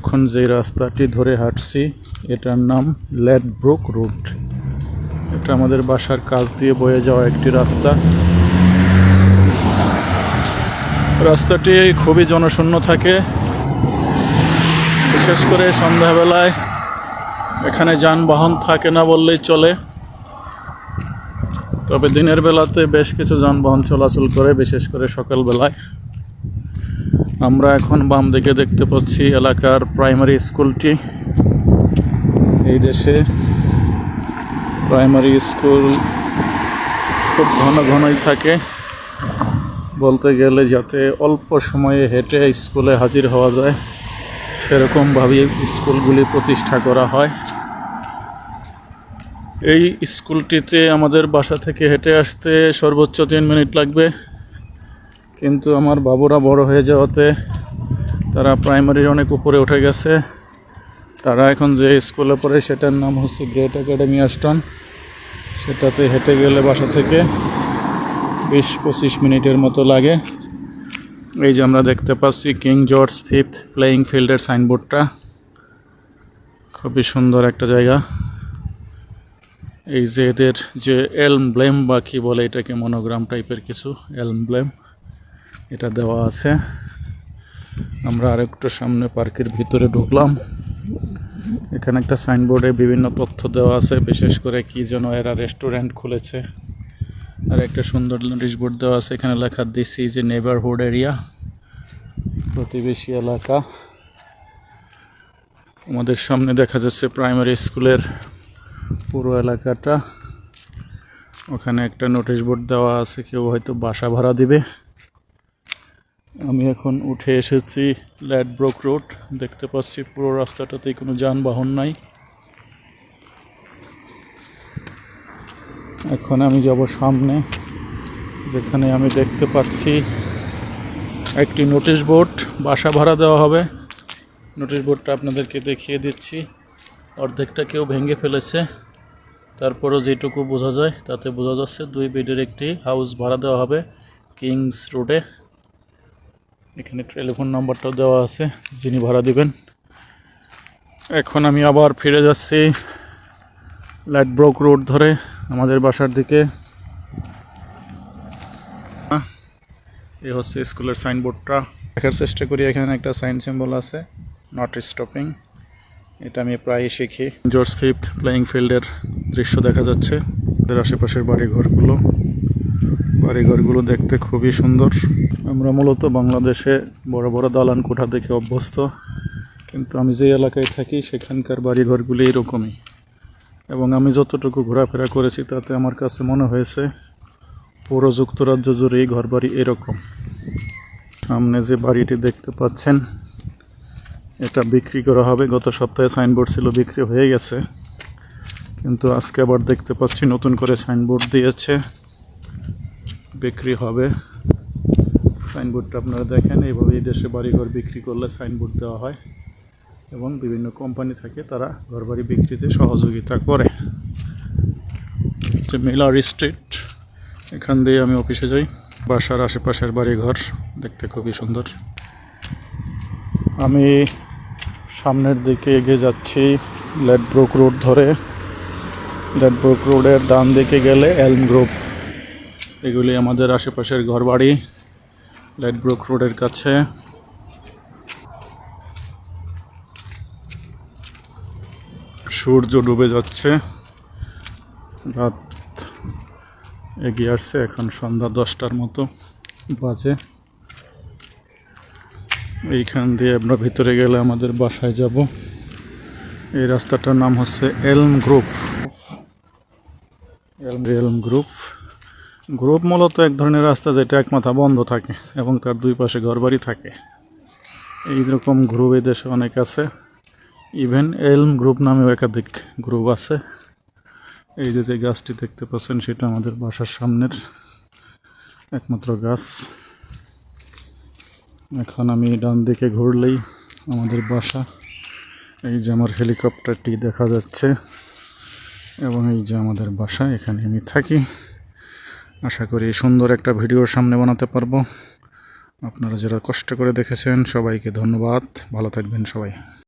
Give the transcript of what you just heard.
এখন যে রাস্তাটি ধরে হাঁটছি, এটার নাম লেডব্রুক রোড। এটা আমাদের বাসার কাছ দিয়ে বয়ে যাওয়া একটি রাস্তা। রাস্তাটি খুবই জনশূন্য থাকে। বিশেষ করে সন্ধ্যাবেলায় এখানে যানবাহন থাকে না বললেই চলে। তবে দিনের বেলাতে বেশ কিছু যানবাহন চলাচল করে, বিশেষ করে সকালবেলায়। আমরা এখন বাম দিকে দেখতে পাচ্ছি এলাকার প্রাইমারি স্কুলটি এই দেশে প্রাইমারি স্কুল খুব ঘন ঘনই থাকে। বলতে গেলে যাতে অল্প সময়ে হেঁটে স্কুলে হাজির হওয়া যায় সেরকমভাবে স্কুলগুলি প্রতিষ্ঠা করা হয়। এই স্কুলটিতে আমাদের বাসা থেকে হেঁটে আসতে সর্বোচ্চ তিন মিনিট লাগবে। কিন্তু আমার বাবুরা বড় হয়ে যাওয়াতে তারা প্রাইমারির অনেক উপরে উঠে গেছে। তারা এখন যে স্কুলে পড়ে সেটার নাম হচ্ছে গ্রেট একাডেমি আস্টন সেটাতে হেঁটে গেলে বাসা থেকে বিশ পঁচিশ মিনিটের মতো লাগে। এই যে আমরা দেখতে পাচ্ছি কিং জর্জ ফিফথ প্লেয়িং ফিল্ডের সাইনবোর্ডটা। খুবই সুন্দর একটা জায়গা। এই যে এদের যে এলম ব্লেম বা কী বলে এটাকে মনোগ্রাম টাইপের কিছু এলম ব্লেম এটা দেওয়া আছে। আমরা আরেকটু সামনে পার্কের ভিতরে ঢুকলাম। এখানে একটা সাইনবোর্ডে বিভিন্ন তথ্য দেওয়া আছে, বিশেষ করে কি যেন এরা রেস্টুরেন্ট খুলেছে। আর একটা সুন্দর নোটিশ বোর্ড দেওয়া আছে, এখানে লেখা this is a neighbourhood area প্রতিবেশী এলাকা। আমাদের সামনে দেখা যাচ্ছে প্রাইমারি স্কুলের পুরো এলাকাটা। ওখানে একটা নোটিশ বোর্ড দেওয়া আছে, কেউ হয়তো বাসা ভাড়া দিবে। আমি এখন উঠে এসেছি ল্যাডব্রোক রোড। দেখতে পাচ্ছি পুরো রাস্তাটাতেই কোনো যানবাহন নাই। এখন আমি যাব সামনে, যেখানে আমি দেখতে পাচ্ছি একটি নোটিশ বোর্ড। বাসা ভাড়া দেওয়া হবে। নোটিশ বোর্ডটা আপনাদেরকে দেখিয়ে দিচ্ছি। অর্ধেকটা কেউ ভেঙে ফেলেছে। তারপরও যেটুকু বোঝা যায়, তাতে বোঝা যাচ্ছে দুই বেডের একটি হাউস ভাড়া দেওয়া হবে কিংস রোডে। এখানে টেলিফোন নাম্বারটাও দেওয়া আছে, যিনি ভাড়া দিবেন। এখন আমি আবার ফিরে যাচ্ছি লাইটব্রোক রোড ধরে, আমাদের বাসার দিকে। এই হচ্ছে স্কুলের সাইনবোর্ডটা। দেখার চেষ্টা করি, এখানে একটা সাইন সিম্বল আছে নট স্টপিং এটা আমি প্রায়ই শিখি। জর্জ ফিফথ প্লেয়িং ফিল্ডের দৃশ্য দেখা যাচ্ছে। আশেপাশের বাড়িঘরগুলো। বাড়িঘরগুলো দেখতে খুবই সুন্দর। আমরা মূলত বাংলাদেশে বড় বড় দালান কোঠা দেখে অভ্যস্ত, কিন্তু আমি যে এলাকায় থাকি সেখানকার বাড়িঘরগুলি এরকমই। এবং আমি যতটুকু ঘোরাফেরা করেছি তাতে আমার কাছে মনে হয়েছে, পুরো যুক্তরাজ্য জুড়ে এই ঘরবাড়ি এরকম। সামনে যে বাড়িটি দেখতে পাচ্ছেন, এটা বিক্রি করা হবে। গত সপ্তাহে সাইনবোর্ড ছিল, বিক্রি হয়ে গেছে। কিন্তু আজকে আবার দেখতে পাচ্ছি নতুন করে সাইনবোর্ড দিয়েছে। বিক্রি হবে। সাইনবোর্ডটা আপনারা দেখেন এইভাবে এই দেশে বাড়িঘর বিক্রি করলে সাইনবোর্ড দেওয়া হয় এবং বিভিন্ন কোম্পানি থাকে, তারা ঘরবাড়ি বিক্রিতে সহযোগিতা করে। হচ্ছে মিলার স্ট্রিট, এখান দিয়ে আমি অফিসে যাই। বাসার আশেপাশের বাড়িঘর দেখতে খুবই সুন্দর। আমি সামনের দিকে এগিয়ে যাচ্ছি লেডব্রুক রোড ধরে। লেডব্রুক রোডের ডান দিকে গেলে এলম গ্রুপ। এগুলি আমাদের আশেপাশের ঘরবাড়ি লেডব্রুক রোডের কাছে। সূর্য ডুবে যাচ্ছে। রাত এগিয়ে আসছে, এখন সন্ধ্যা দশটার মতো বাজে। এইখান দিয়ে আমরা ভিতরে গেলে আমাদের বাসায় যাব। এই রাস্তাটার নাম হচ্ছে এলম গ্রুপ এলম এলম গ্রুপ গ্রুপ মূলত এক ধরনের রাস্তা যেটা এক মাথা বন্ধ থাকে এবং তার দুই পাশে ঘরবাড়ি থাকে। এইরকম গ্রুপ এই দেশে অনেক আছে। ইভেন এলম গ্রুপ নামেও একাধিক গ্রুপ আছে। এই যে যে গাছটি দেখতে পাচ্ছেন, সেটা আমাদের বাসার সামনের একমাত্র গাছ। এখন আমি ডান দিকে ঘুরলেই আমাদের বাসা। এই যে আমার হেলিকপ্টারটি দেখা যাচ্ছে এবং এই যে আমাদের বাসা, এখানে আমি থাকি। আশা করি সুন্দর একটা ভিডিওর সামনে বানাতে পারব। আপনারা যারা কষ্ট করে দেখেছেন, সবাইকে ধন্যবাদ। ভালো থাকবেন সবাই।